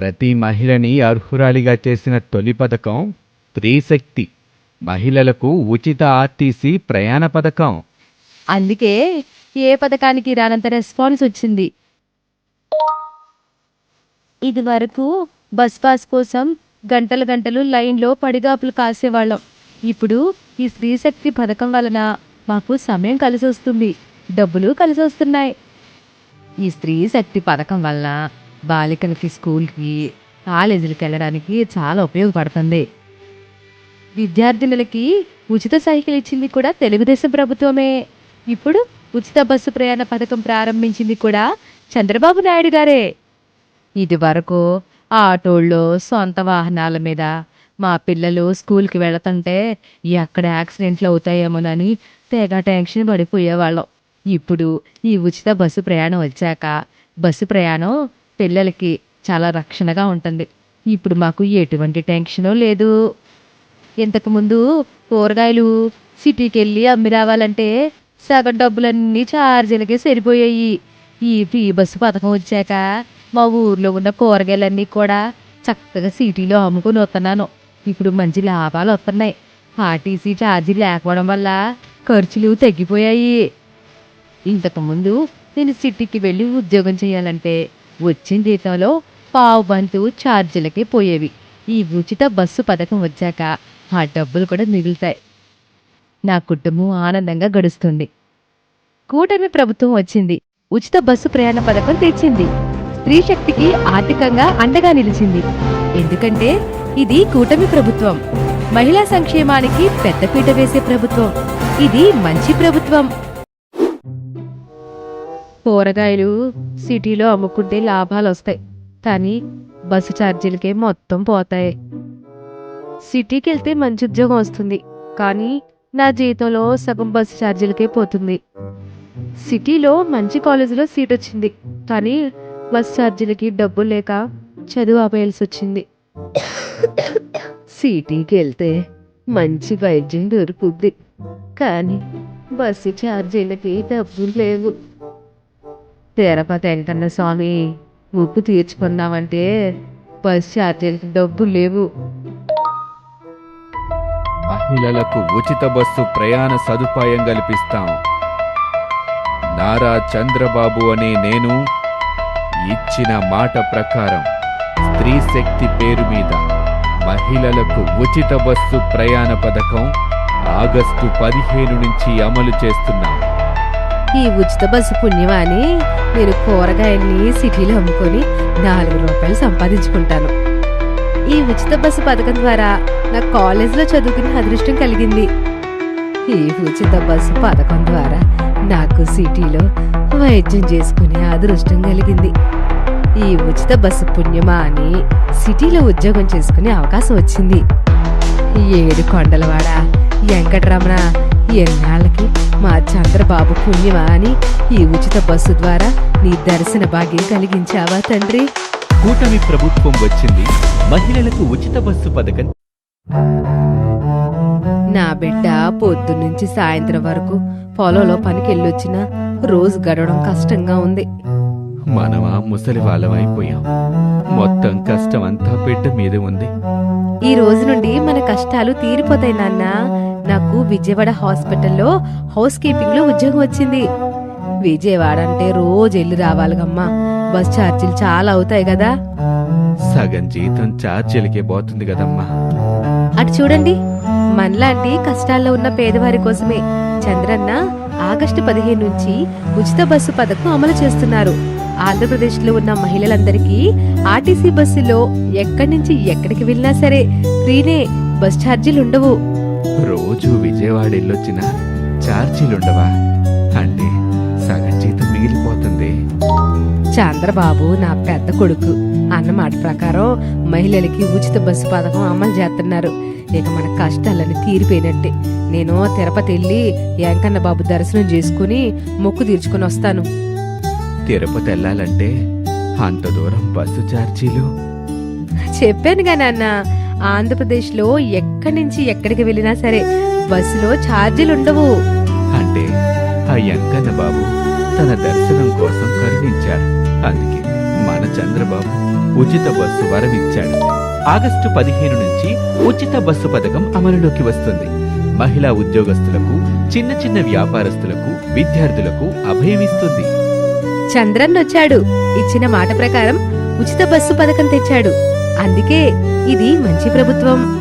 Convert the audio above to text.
ప్రతి మహిళని అర్హురాలిగా చేసిన తొలి పథకం స్త్రీశక్తి. మహిళలకు ఉచిత ఆర్టీసీ ప్రయాణ పథకం. అందుకే ఏ పథకానికి రానంత రెస్పాన్స్ వచ్చింది. ఇది వరకు బస్ పాస్ కోసం గంటలు గంటలు లైన్లో పడిగాపులు కాసేవాళ్ళం. ఇప్పుడు ఈ స్త్రీశక్తి పథకం వలన మాకు సమయం కలిసి వస్తుంది డబ్బులు కలిసి వస్తున్నాయి ఈ స్త్రీ శక్తి పథకం వలన బాలికలకి స్కూల్కి కాలేజీలకు వెళ్ళడానికి చాలా ఉపయోగపడుతుంది. విద్యార్థినులకి ఉచిత సైకిల్ ఇచ్చింది కూడా తెలుగుదేశం ప్రభుత్వమే. ఇప్పుడు ఉచిత బస్సు ప్రయాణ పథకం ప్రారంభించింది కూడా చంద్రబాబు నాయుడు గారే. ఇది వరకు ఆటోల్లో సొంత వాహనాల మీద మా పిల్లలు స్కూల్కి వెళుతుంటే ఎక్కడ యాక్సిడెంట్లు అవుతాయేమోనని తెగ టెన్షన్ పడిపోయేవాళ్ళం. ఇప్పుడు ఈ ఉచిత బస్సు ప్రయాణం వచ్చాక బస్సు ప్రయాణం పిల్లలకి చాలా రక్షణగా ఉంటుంది. ఇప్పుడు మాకు ఎటువంటి టెన్షను లేదు. ఇంతకుముందు కూరగాయలు సిటీకి వెళ్ళి అమ్మి రావాలంటే సగం డబ్బులన్నీ ఛార్జీలకే సరిపోయాయి. ఈ ఫ్రీ బస్సు పథకం వచ్చాక మా ఊర్లో ఉన్న కూరగాయలన్నీ కూడా చక్కగా సిటీలో అమ్ముకొని వస్తున్నాను. ఇప్పుడు మంచి లాభాలు వస్తున్నాయి. ఆర్టీసీ ఛార్జీ లేకపోవడం వల్ల ఖర్చులు తగ్గిపోయాయి. ఇంతకుముందు నేను సిటీకి వెళ్ళి ఉద్యోగం చేయాలంటే వచ్చిన జీతంలో పావు బంతు ఛార్జీలకే పోయేవి. ఈ ఉచిత బస్సు పథకం వచ్చాక ఆ డబ్బులు కూడా మిగులుతాయి. నా కుటుంబం ఆనందంగా గడుస్తుంది. కూటమి ప్రభుత్వం వచ్చింది. ఉచిత బస్సు ప్రయాణ పథకం తెచ్చింది స్త్రీ శక్తికి ఆర్థికంగా అండగా నిలిచింది. ఎందుకంటే ఇది కూటమి ప్రభుత్వం. మహిళా సంక్షేమానికి పెద్దపీట వేసే ప్రభుత్వం. ఇది మంచి ప్రభుత్వం. కూరగాయలు సిటీలో అమ్ముకుంటే లాభాలు వస్తాయి కానీ బస్సు ఛార్జీలకే మొత్తం పోతాయి. సిటీకి వెళ్తే మంచి ఉద్యోగం వస్తుంది. కానీ నా జీతంలో సగం బస్సు ఛార్జీలకే పోతుంది. సిటీలో మంచి కాలేజీలో సీట్ వచ్చింది. కానీ బస్ ఛార్జీలకి డబ్బులు లేక చదువు ఆపేయాల్సి వచ్చింది సిటీకి వెళ్తే మంచి వైద్యం దొరుకుద్ది. కానీ బస్సు ఛార్జీలకి డబ్బులు లేవు. తిరుపతి వెంకన్న స్వామి? ఉప్పు తీర్చుకున్నామంటే బస్ ఛార్జీలకి లేవు. మహిళలకు ఉచిత బస్సు ప్రయాణ సదుపాయం కల్పిస్తాం. నారా చంద్రబాబు అనే నేను ఇచ్చిన మాట ప్రకారం స్త్రీ శక్తి పేరు మీద మహిళలకు ఉచిత బస్సు ప్రయాణ పథకం ఆగస్టు పదిహేను నుంచి అమలు చేస్తున్నాం. ఈ ఉచిత బస్సు పుణ్యమాని నేను కూరగాయల్ని సిటీలో అమ్ముకొని నాలుగు రూపాయలు సంపాదించుకుంటాను. ఈ ఉచిత బస్సు పథకం ద్వారా నా కాలేజీలో చదువుకునే అదృష్టం కలిగింది. ఈ ఉచిత బస్సు పథకం ద్వారా నాకు సిటీలో వైద్యం చేసుకునే అదృష్టం కలిగింది. ఈ ఉచిత బస్సు పుణ్యమా అని సిటీలో ఉద్యోగం చేసుకునే అవకాశం వచ్చింది. ఏడు కొండలవాడ వెంకటరమణ ఎన్నాళ్ళకి మా చంద్రబాబు పుణ్యమా అని ఈ ఉచిత బస్సు ద్వారా నీ దర్శన భాగ్యం కలిగించావా తండ్రి? కూటమి ప్రభుత్వం వచ్చింది. మహిళలకు ఉచిత బస్సు పథకం. నా బిడ్డ పొద్దున్నుంచి సాయంత్రం వరకు పొలంలో పనికి వెళ్ళొచ్చినా రోజు గడవడం కష్టంగా ఉంది. మనమా ముసలి వాళ్ళం అయిపోయాం. మొత్తం కష్టం అంతా బిడ్డ మీద ఉంది. ఈ రోజు నుండి మన కష్టాలు తీరిపోతాయి నాన్న. నాకు విజయవాడ హాస్పిటల్లో హౌస్ కీపింగ్లో ఉద్యోగం వచ్చింది. విజయవాడ అంటే రోజు వెళ్ళి రావాలిగమ్మా. బస్ ఛార్జీలు చాలా అవుతాయి కదా సగం జీతం ఛార్జీలకే పోతుంది కదమ్మా అటు చూడండి. మనలాంటి కష్టాల్లో ఉన్న పేదవారి కోసమే చంద్రన్న ఆగస్టు పదిహేను నుంచి ఉచిత బస్సు పథకం అమలు చేస్తున్నారు. ఆంధ్రప్రదేశ్లో ఉన్న మహిళలందరికీ ఆర్టీసీ బస్సులో ఎక్కడి నుంచి ఎక్కడికి వెళ్ళినా సరే ఫ్రీనే బస్ ఛార్జీలు ఉండవు రోజు విజయవాడ వెళ్ళొచ్చిన ఛార్జీలుండవా అంటే సగం జీతం మిగిలిపోతుంది. చంద్రబాబు నా పెద్ద కొడుకు. అన్న మాట ప్రకారం మహిళలకి ఉచిత బస్సు పథకం అమలు చేస్తున్నారు ఇక మన కష్టాలని తీరిపోయినట్టే. నేను తిరుపతి వెళ్ళి వెంకన్న బాబు దర్శనం చేసుకుని మొక్కు తీర్చుకుని వస్తాను. తిరుపతి వెళ్ళాలంటే అంత దూరం బస్సు ఛార్జీలు చెప్పానుగా నాన్న ఆంధ్రప్రదేశ్లో ఎక్కడి నుంచి ఎక్కడికి వెళ్ళినా సరే బస్సులో ఛార్జీలు ఉండవు అంటే ఆ ఎంకన్న బాబు తన దర్శనం కోసం కరుణించారు అందుకే మన చంద్రబాబు ఉచిత బస్సు వరమిచ్చాడు ఆగస్టు పదిహేను నుంచి ఉచిత బస్సు పథకం అమలులోకి వస్తుంది. మహిళా ఉద్యోగస్తులకు చిన్న చిన్న వ్యాపారస్తులకు విద్యార్థులకు అభయమిస్తుంది చంద్రన్ వచ్చాడు ఇచ్చిన మాట ప్రకారం ఉచిత బస్సు పథకం తెచ్చాడు. అందుకే ఇది మంచి ప్రభుత్వం.